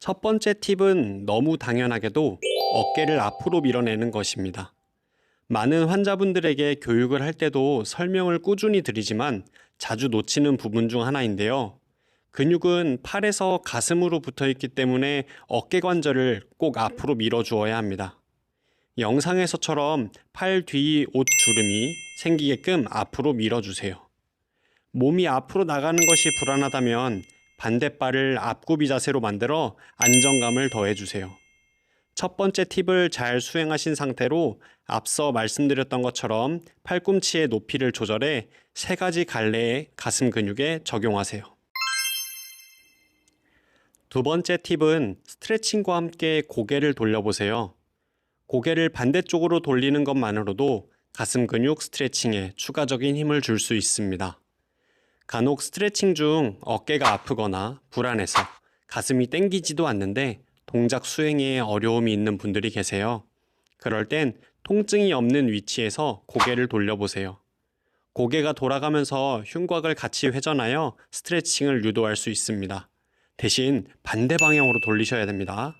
첫 번째 팁은 너무 당연하게도 어깨를 앞으로 밀어내는 것입니다. 많은 환자분들에게 교육을 할 때도 설명을 꾸준히 드리지만 자주 놓치는 부분 중 하나인데요. 근육은 팔에서 가슴으로 붙어 있기 때문에 어깨 관절을 꼭 앞으로 밀어 주어야 합니다. 영상에서처럼 팔 뒤 옷 주름이 생기게끔 앞으로 밀어 주세요. 몸이 앞으로 나가는 것이 불안하다면 반대발을 앞구비 자세로 만들어 안정감을 더해 주세요. 첫 번째 팁을 잘 수행하신 상태로 앞서 말씀드렸던 것처럼 팔꿈치의 높이를 조절해 세 가지 갈래의 가슴 근육에 적용하세요. 두 번째 팁은 스트레칭과 함께 고개를 돌려보세요. 고개를 반대쪽으로 돌리는 것만으로도 가슴 근육 스트레칭에 추가적인 힘을 줄 수 있습니다. 간혹 스트레칭 중 어깨가 아프거나 불안해서 가슴이 땡기지도 않는데 동작 수행에 어려움이 있는 분들이 계세요. 그럴 땐 통증이 없는 위치에서 고개를 돌려보세요. 고개가 돌아가면서 흉곽을 같이 회전하여 스트레칭을 유도할 수 있습니다. 대신 반대 방향으로 돌리셔야 됩니다.